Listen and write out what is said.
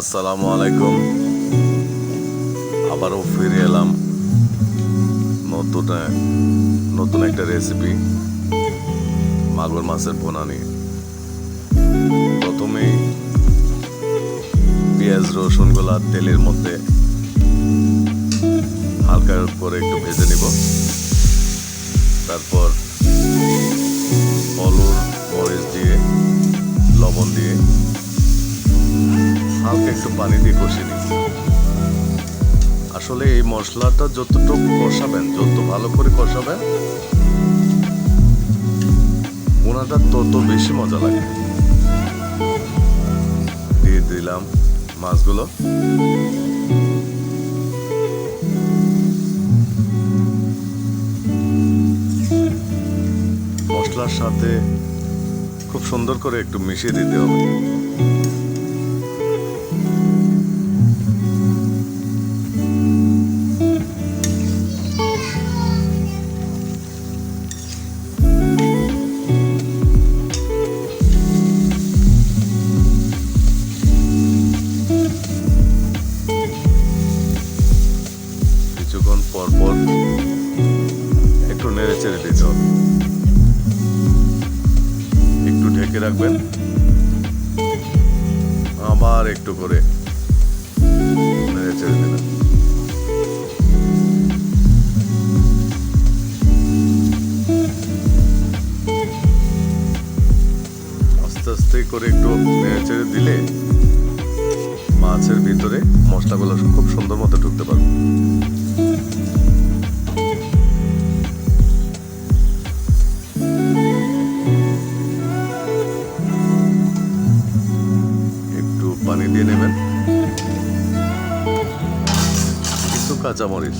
আসসালামু আলাইকুম। আবারও ফিরে এলাম। নতুন নতুন একটা রেসিপি মাগুর মাছের পোনা নিয়ে। প্রথমেই পেঁয়াজ রসুনগুলা তেলের মধ্যে হালকা করে একটু ভেজে নিব। তারপর হলুদ, মরিচ দিয়ে, লবণ দিয়ে হালকা একটু পানি দিয়ে কষিয়ে নিব আসলে এই মশলাটা যতটুকু কষাবেন, যত ভালো করে কষাবেন পোনাটা তত বেশি মজা লাগে। দিয়ে দিলাম মাছগুলো। মশলার সাথে খুব সুন্দর করে একটু মিশিয়ে দিতে হবে। নেড়ে চেড়ে দিতে হবে একটু ঢেকে রাখবেন। আবার একটু করে নেড়ে চেড়ে দিলেন আস্তে আস্তে করে একটু নেড়ে চেড়ে দিলে মাছের ভিতরে মশলাগুলো খুব সুন্দর মতো ঢুকতে পারবে। দিয়ে নেবেন। কিছু কাঁচামরিচ।